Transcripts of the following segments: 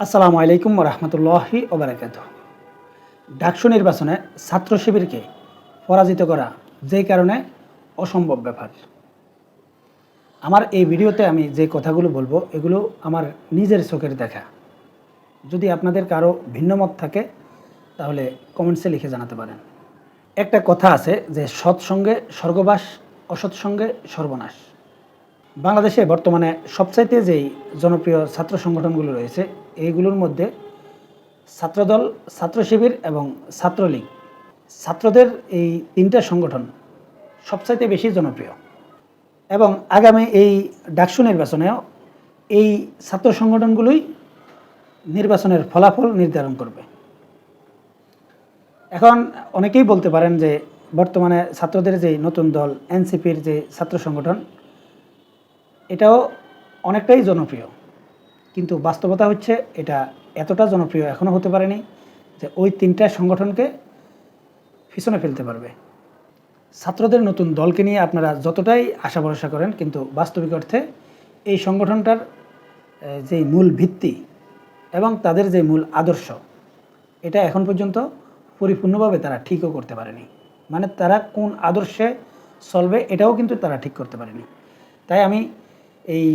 আসসালামু আলাইকুম রহমতুল্লাহি ওবরাকাত ডাকসু নির্বাচনে ছাত্র শিবিরকে পরাজিত করা যেই কারণে অসম্ভব ব্যাপার। আমার এই ভিডিওতে আমি যে কথাগুলো বলব, এগুলো আমার নিজের চোখের দেখা। যদি আপনাদের কারও ভিন্ন মত থাকে, তাহলে কমেন্টসে লিখে জানাতে পারেন। একটা কথা আছে যে, সৎসঙ্গে স্বর্গবাস, অসৎসঙ্গে সর্বনাশ। বাংলাদেশে বর্তমানে সবচাইতে যেই জনপ্রিয় ছাত্র সংগঠনগুলো রয়েছে এইগুলোর মধ্যে ছাত্রদল, ছাত্র শিবির এবং ছাত্রলীগ। ছাত্রদের এই তিনটা সংগঠন সবচাইতে বেশি জনপ্রিয়। এবং আগামী এই ডাকসু নির্বাচনেও এই ছাত্র সংগঠনগুলোই নির্বাচনের ফলাফল নির্ধারণ করবে। এখন অনেকেই বলতে পারেন যে বর্তমানে ছাত্রদের যে নতুন দল, এনসিপির যে ছাত্র সংগঠন এটাও অনেকটাই জনপ্রিয়। কিন্তু বাস্তবতা হচ্ছে এটা এতটা জনপ্রিয় এখনও হতে পারেনি যে ওই তিনটা সংগঠনকে পিছনে ফেলতে পারবে। ছাত্রদের নতুন দলকে নিয়ে আপনারা যতটাই আশা ভরসা করেন, কিন্তু বাস্তবিক অর্থে এই সংগঠনটার যে মূল ভিত্তি এবং তাদের যে মূল আদর্শ, এটা এখন পর্যন্ত পরিপূর্ণভাবে তারা ঠিকও করতে পারেনি। মানে তারা কোন আদর্শে চলবে এটাও কিন্তু তারা ঠিক করতে পারেনি। তাই আমি এই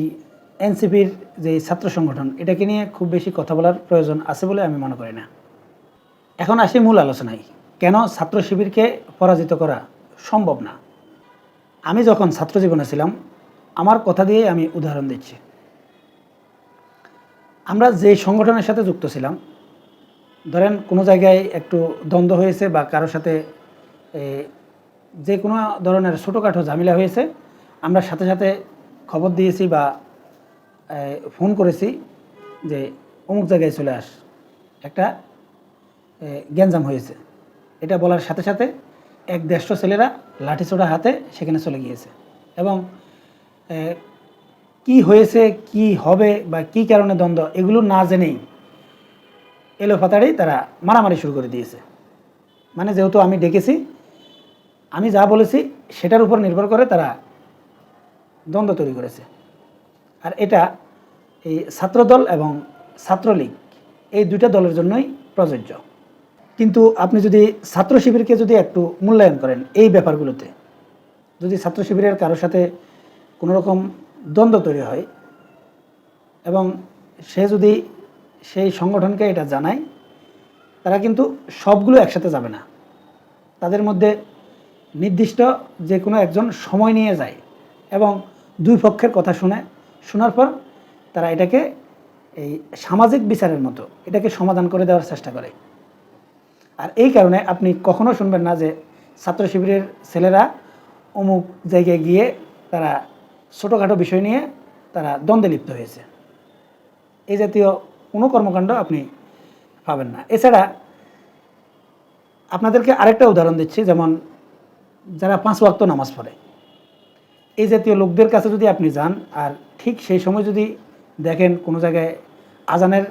এনসিপির যে ছাত্র সংগঠন, এটাকে নিয়ে খুব বেশি কথা বলার প্রয়োজন আছে বলে আমি মনে করি না। এখন আসি মূল আলোচনায়। কেন ছাত্র শিবিরকে পরাজিত করা সম্ভব না? আমি যখন ছাত্র জীবনে ছিলাম, আমার কথা দিয়েই আমি উদাহরণ দিচ্ছি। আমরা যে সংগঠনের সাথে যুক্ত ছিলাম, ধরেন কোনো জায়গায় একটু দ্বন্দ্ব হয়েছে বা কারোর সাথে যে কোনো ধরনের ছোটোখাটো ঝামেলা হয়েছে, আমরা সাথে সাথে খবর দিয়েছি বা ফোন করেছি যে অমুক জায়গায় চলে আস। একটা গ্যাঞ্জাম হয়েছে। এটা বলার সাথে সাথে এক দেড়শো ছেলেরা লাঠিছোড়া হাতে সেখানে চলে গিয়েছে। এবং কি হয়েছে, কি হবে বা কি কারণে দ্বন্দ্ব এগুলো না জেনেই এলো ফাতাড়েই তারা মারামারি শুরু করে দিয়েছে। মানে যেহেতু আমি ডেকেছি, আমি যা বলেছি সেটার উপর নির্ভর করে তারা দ্বন্দ্ব তৈরি করেছে। আর এটা এই ছাত্রদল এবং ছাত্রলীগ, এই দুইটা দলের জন্যই প্রযোজ্য। কিন্তু আপনি যদি ছাত্র শিবিরকে যদি একটু মূল্যায়ন করেন এই ব্যাপারগুলোতে, যদি ছাত্র শিবিরের কারোর সাথে কোনো রকম দ্বন্দ্ব তৈরি হয় এবং সে যদি সেই সংগঠনকে এটা জানায়, তারা কিন্তু সবগুলো একসাথে যাবে না। তাদের মধ্যে নির্দিষ্ট যে কোনো একজন সময় নিয়ে যায় এবং দুই পক্ষের কথা শুনে, শোনার পর তারা এটাকে এই সামাজিক বিচারের মতো এটাকে সমাধান করে দেওয়ার চেষ্টা করে। আর এই কারণে আপনি কখনো শুনবেন না যে ছাত্র শিবিরের ছেলেরা অমুক জায়গায় গিয়ে তারা ছোটোখাটো বিষয় নিয়ে তারা দ্বন্দ্বে লিপ্ত হয়েছে। এই জাতীয় কোনো কর্মকাণ্ড আপনি পাবেন না। এছাড়া আপনাদেরকে আরেকটা উদাহরণ দিচ্ছি, যেমন যারা পাঁচ ওয়াক্ত নামাজ পড়ে। এই জাতীয় লোকদের কাছে যদি আপনি যান, আর ঠিক সেই সময় যদি দেখেন কোনো জায়গায় আজানের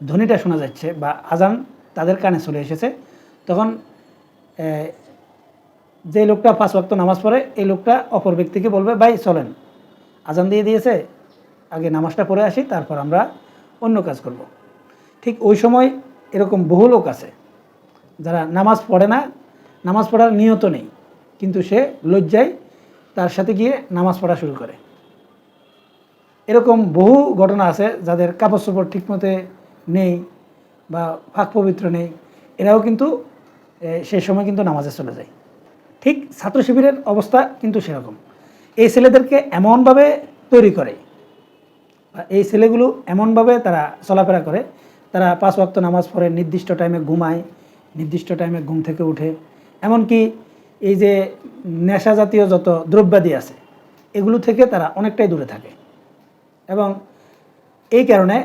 ধ্বনিটা শোনা যাচ্ছে বা আজান তাদের কানে চলে এসেছে, তখন যে লোকটা পাঁচ ওয়াক্ত নামাজ পড়ে, এই লোকটা অপর ব্যক্তিকে বলবে, ভাই, চলেন আজান দিয়ে দিয়েছে, আগে নামাজটা পড়ে আসি, তারপর আমরা অন্য কাজ করব। ঠিক ওই সময় এরকম বহু লোক আছে, যারা নামাজ পড়ে না, নামাজ পড়ার নিয়ত নেই, কিন্তু সে লজ্জায় তার সাথে গিয়ে নামাজ পড়া শুরু করে। এরকম বহু ঘটনা আছে যাদের কাপড় চোপড় ঠিকমতো নেই বা ফাঁক পবিত্র নেই। এরাও কিন্তু সেই সময় কিন্তু নামাজে চলে যায়। ঠিক ছাত্র শিবিরের অবস্থা কিন্তু সেরকম। এই ছেলেদেরকে এমনভাবে তৈরি করে এই ছেলেগুলো এমনভাবে তারা চলাফেরা করে, তারা পাঁচ ওয়াক্ত নামাজ পড়ে, নির্দিষ্ট টাইমে ঘুমায়, নির্দিষ্ট টাইমে ঘুম থেকে উঠে। এমনকি এই যে নেশা জাতীয় যত দ্রব্যাদি আছে, এগুলো থেকে তারা অনেকটাই দূরে থাকে। এবং এই কারণে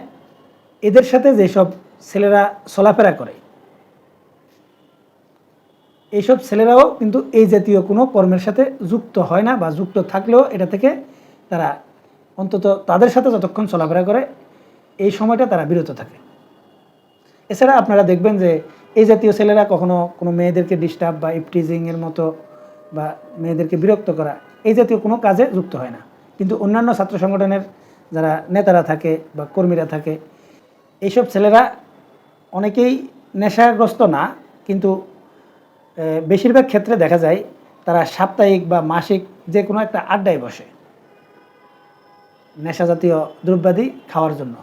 এদের সাথে যেসব ছেলেরা চলাফেরা করে, এইসব ছেলেরাও কিন্তু এই জাতীয় কোনো কর্মের সাথে যুক্ত হয় না বা যুক্ত থাকলেও এটা থেকে তারা অন্তত তাদের সাথে যতক্ষণ চলাফেরা করে, এই সময়টা তারা বিরত থাকে। এছাড়া আপনারা দেখবেন যে এই জাতীয় ছেলেরা কখনো কোনো মেয়েদেরকে ডিস্টার্ব বা ইপটিজিংয়ের মতো বা মেয়েদেরকে বিরক্ত করা, এই জাতীয় কোনো কাজে যুক্ত হয় না। কিন্তু অন্যান্য ছাত্র সংগঠনের যারা নেতারা থাকে বা কর্মীরা থাকে, এইসব ছেলেরা অনেকেই নেশাগ্রস্ত না, কিন্তু বেশিরভাগ ক্ষেত্রে দেখা যায় তারা সাপ্তাহিক বা মাসিক যে কোনো একটা আড্ডায় বসে। নেশা জাতীয় দ্রব্যাদি খাওয়ার জন্য।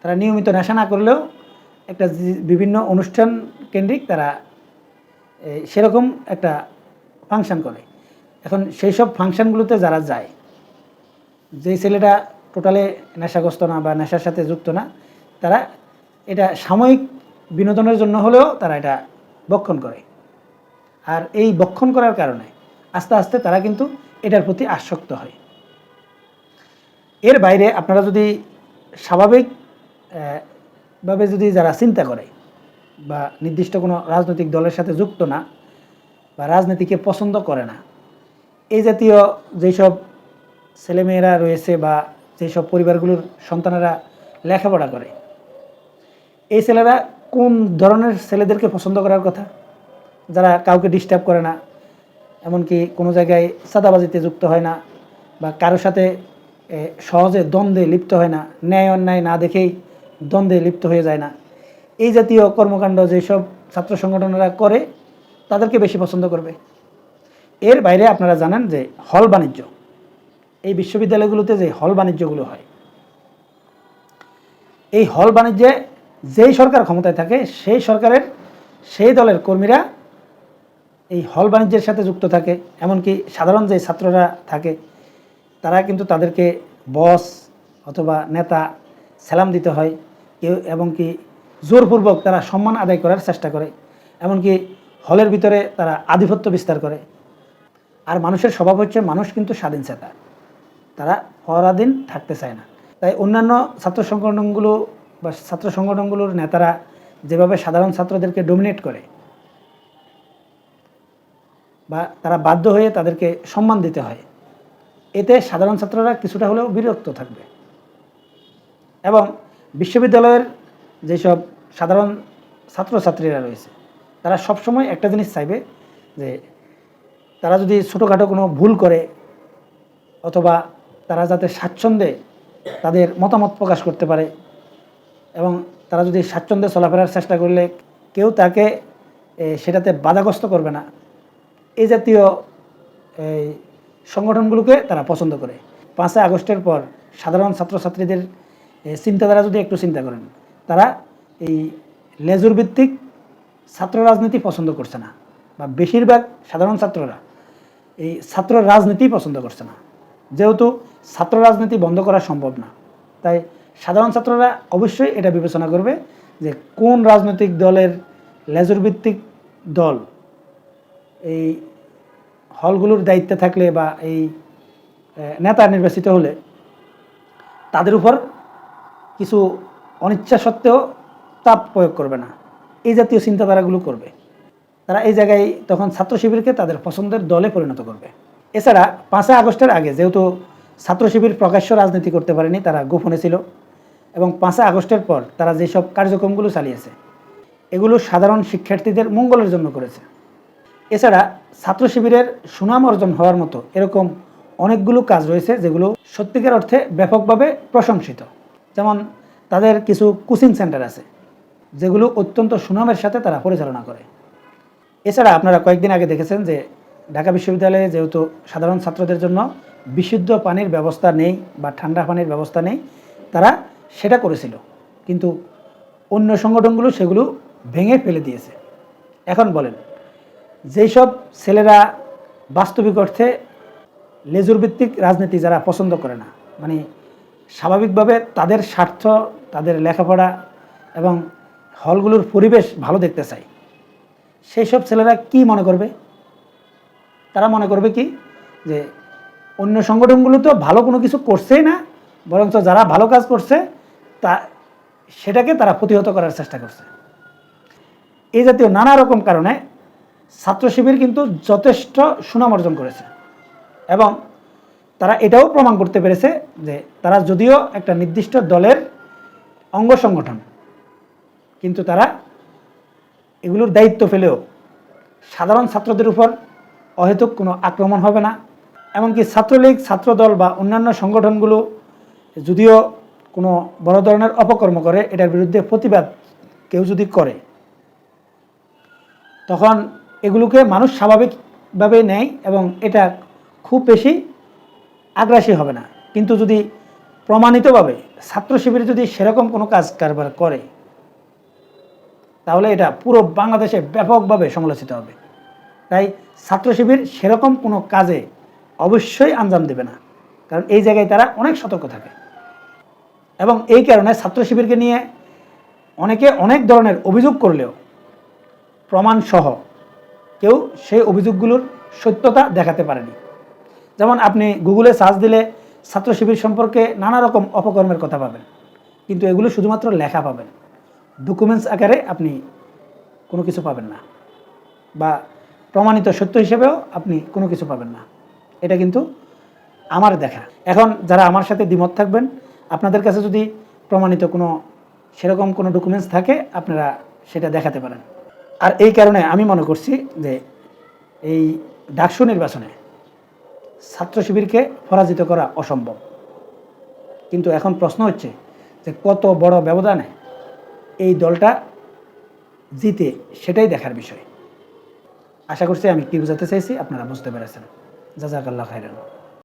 তারা নিয়মিত নেশা না করলেও একটা বিভিন্ন অনুষ্ঠান কেন্দ্রিক তারা সেরকম একটা ফাংশন করে। এখন সেই সব ফাংশনগুলোতে যারা যায়, যেই ছেলেটা টোটালে নেশাগ্রস্ত না বা নেশার সাথে যুক্ত না, তারা এটা সাময়িক বিনোদনের জন্য হলেও তারা এটা বক্ষণ করে। আর এই বক্ষণ করার কারণে আস্তে আস্তে তারা কিন্তু এটার প্রতি আসক্ত হয়। এর বাইরে আপনারা যদি স্বাভাবিক ভাবে যদি যারা চিন্তা করে বা নির্দিষ্ট কোনো রাজনৈতিক দলের সাথে যুক্ত না বা রাজনীতিকে পছন্দ করে না, এই জাতীয় যেসব ছেলেমেয়েরা রয়েছে বা যেসব পরিবারগুলোর সন্তানেরা লেখাপড়া করে, এই ছেলেরা কোন ধরনের ছেলেদেরকে পছন্দ করার কথা? যারা কাউকে ডিস্টার্ব করে না, এমনকি কোনো জায়গায় সাদাবাজিতে যুক্ত হয় না বা কারোর সাথে সহজে দ্বন্দ্বে লিপ্ত হয় না, ন্যায় অন্যায় না দেখেই দ্বন্দ্বে লিপ্ত হয়ে যায় না। এই জাতীয় কর্মকাণ্ড যেসব ছাত্র সংগঠনেরা করে, তাদেরকে বেশি পছন্দ করবে। এর বাইরে আপনারা জানেন যে হল বাণিজ্য। এই বিশ্ববিদ্যালয়গুলোতে যে হল বাণিজ্যগুলো হয়, এই হল বাণিজ্যে যেই সরকার ক্ষমতায় থাকে, সেই সরকারের, সেই দলের কর্মীরা এই হল বাণিজ্যের সাথে যুক্ত থাকে। এমনকি সাধারণ যে ছাত্ররা থাকে, তারা কিন্তু তাদেরকে বস অথবা নেতা সালাম দিতে হয়। কেউ এবং কি জোরপূর্বক তারা সম্মান আদায় করার চেষ্টা করে, এমনকি হলের ভিতরে তারা আধিপত্য বিস্তার করে। আর মানুষের স্বভাব হচ্ছে মানুষ কিন্তু স্বাধীন চেতা। তারা পরাধীন থাকতে চায় না। তাই অন্যান্য ছাত্র সংগঠনগুলো বা ছাত্র সংগঠনগুলোর নেতারা যেভাবে সাধারণ ছাত্রদেরকে ডোমিনেট করে বা তারা বাধ্য হয়ে তাদেরকে সম্মান দিতে হয়, এতে সাধারণ ছাত্ররা কিছুটা হলেও বিরক্ত থাকবে। এবং বিশ্ববিদ্যালয়ের যেসব সাধারণ ছাত্রছাত্রীরা রয়েছে, তারা সবসময় একটা জিনিস চাইবে যে তারা যদি ছোটোখাটো কোনো ভুল করে অথবা তারা যাতে স্বাচ্ছন্দ্যে তাদের মতামত প্রকাশ করতে পারে এবং তারা যদি স্বাচ্ছন্দ্যে চলাফেরার চেষ্টা করলে কেউ তাকে সেটাতে বাধাগ্রস্ত করবে না। এই জাতীয় এই সংগঠনগুলোকে তারা পছন্দ করে। পাঁচই আগস্টের পর সাধারণ ছাত্রছাত্রীদের চিন্তাধারা যদি একটু চিন্তা করেন, তারা এই লেজুর ভিত্তিক ছাত্র রাজনীতি পছন্দ করছে না, বা বেশিরভাগ সাধারণ ছাত্ররা এই ছাত্র রাজনীতি পছন্দ করছে না। যেহেতু ছাত্র রাজনীতি বন্ধ করা সম্ভব না, তাই সাধারণ ছাত্ররা অবশ্যই এটা বিবেচনা করবে যে কোন রাজনৈতিক দলের লেজুর ভিত্তিক দল এই হলগুলোর দায়িত্বে থাকলে বা এই নেতা নির্বাচিত হলে তাদের উপর কিছু অনিচ্ছা সত্ত্বেও তাপ প্রয়োগ করবে না। এই জাতীয় চিন্তাধারাগুলো করবে। তারা এই জায়গায় তখন ছাত্র শিবিরকে তাদের পছন্দের দলে পরিণত করবে। এছাড়া পাঁচই আগস্টের আগে যেহেতু ছাত্র শিবির প্রকাশ্য রাজনীতি করতে পারেনি, তারা গোপনে ছিল এবং পাঁচই আগস্টের পর তারা যেসব কার্যক্রমগুলো চালিয়েছে, এগুলো সাধারণ শিক্ষার্থীদের মঙ্গলের জন্য করেছে। এছাড়া ছাত্র শিবিরের সুনাম অর্জন হওয়ার মতো এরকম অনেকগুলো কাজ রয়েছে যেগুলো সত্যিকার অর্থে ব্যাপকভাবে প্রশংসিত। যেমন তাদের কিছু কোচিং সেন্টার আছে, যেগুলো অত্যন্ত সুনামের সাথে তারা পরিচালনা করে। এছাড়া আপনারা কয়েকদিন আগে দেখেছেন যে ঢাকা বিশ্ববিদ্যালয়ে যেহেতু সাধারণ ছাত্রদের জন্য বিশুদ্ধ পানির ব্যবস্থা নেই বা ঠান্ডা পানির ব্যবস্থা নেই, তারা সেটা করেছিল। কিন্তু অন্য সংগঠনগুলো সেগুলো ভেঙে ফেলে দিয়েছে। এখন বলেন যেই সব ছেলেরা বাস্তবিক অর্থে লেজুর ভিত্তিক রাজনীতি যারা পছন্দ করে না মানে স্বাভাবিকভাবে তাদের স্বার্থ, তাদের লেখাপড়া এবং হলগুলোর পরিবেশ ভালো দেখতে চায় সেই সব ছেলেরা কি মনে করবে? তারা মনে করবে কি? যে অন্য সংগঠনগুলো তো ভালো কোনো কিছু করছেই না, বরঞ্চ যারা ভালো কাজ করছে, তা সেটাকে তারা প্রতিহত করার চেষ্টা করছে। এই জাতীয় নানা রকম কারণে ছাত্র শিবির কিন্তু যথেষ্ট সুনাম অর্জন করেছে এবং তারা এটাও প্রমাণ করতে পেরেছে যে তারা যদিও একটা নির্দিষ্ট দলের অঙ্গ সংগঠন, কিন্তু তারা এগুলোর দায়িত্ব ফেলেও সাধারণ ছাত্রদের উপর অহেতুক কোনো আক্রমণ হবে না। এমনকি ছাত্রলীগ, ছাত্রদল বা অন্যান্য সংগঠনগুলো যদিও কোনো বড় ধরনের অপকর্ম করে, এটার বিরুদ্ধে প্রতিবাদ কেউ যদি করে, তখন এগুলোকে মানুষ স্বাভাবিকভাবে নেয় এবং এটা খুব বেশি আগ্রাসী হবে না। কিন্তু যদি প্রমাণিতভাবে ছাত্র শিবির যদি সেরকম কোনো কাজ কারবার করে, তাহলে এটা পুরো বাংলাদেশে ব্যাপকভাবে সমালোচিত হবে। তাই ছাত্র শিবির সেরকম কোনো কাজে অবশ্যই আঞ্জাম দেবে না। কারণ এই জায়গায় তারা অনেক সতর্ক থাকে। এবং এই কারণে ছাত্র শিবিরকে নিয়ে অনেকে অনেক ধরনের অভিযোগ করলেও প্রমাণসহ কেউ সেই অভিযোগগুলোর সত্যতা দেখাতে পারেনি। যেমন আপনি গুগলে সার্চ দিলে ছাত্র শিবির সম্পর্কে নানা রকম অপকর্মের কথা পাবেন। কিন্তু এগুলো শুধুমাত্র লেখা পাবেন। ডকুমেন্টস আকারে আপনি কোনো কিছু পাবেন না। বা প্রমাণিত সত্য হিসেবেও আপনি কোনো কিছু পাবেন না। এটা কিন্তু আমার দেখা। এখন যারা আমার সাথে দ্বিমত থাকবেন, আপনাদের কাছে যদি প্রমাণিত কোনো সেরকম কোনো ডকুমেন্টস থাকে, আপনারা সেটা দেখাতে পারেন। আর এই কারণে আমি মনে করছি যে এই ডাকসু নির্বাচনে ছাত্র শিবিরকে পরাজিত করা অসম্ভব। কিন্তু এখন প্রশ্ন হচ্ছে যে কত বড় ব্যবধানে এই দলটা জিতে সেটাই দেখার বিষয়। আশা করছি আমি কি বোঝাতে চাইছি, আপনারা বুঝতে পেরেছেন। জাজাকাল্লাহ খাইরান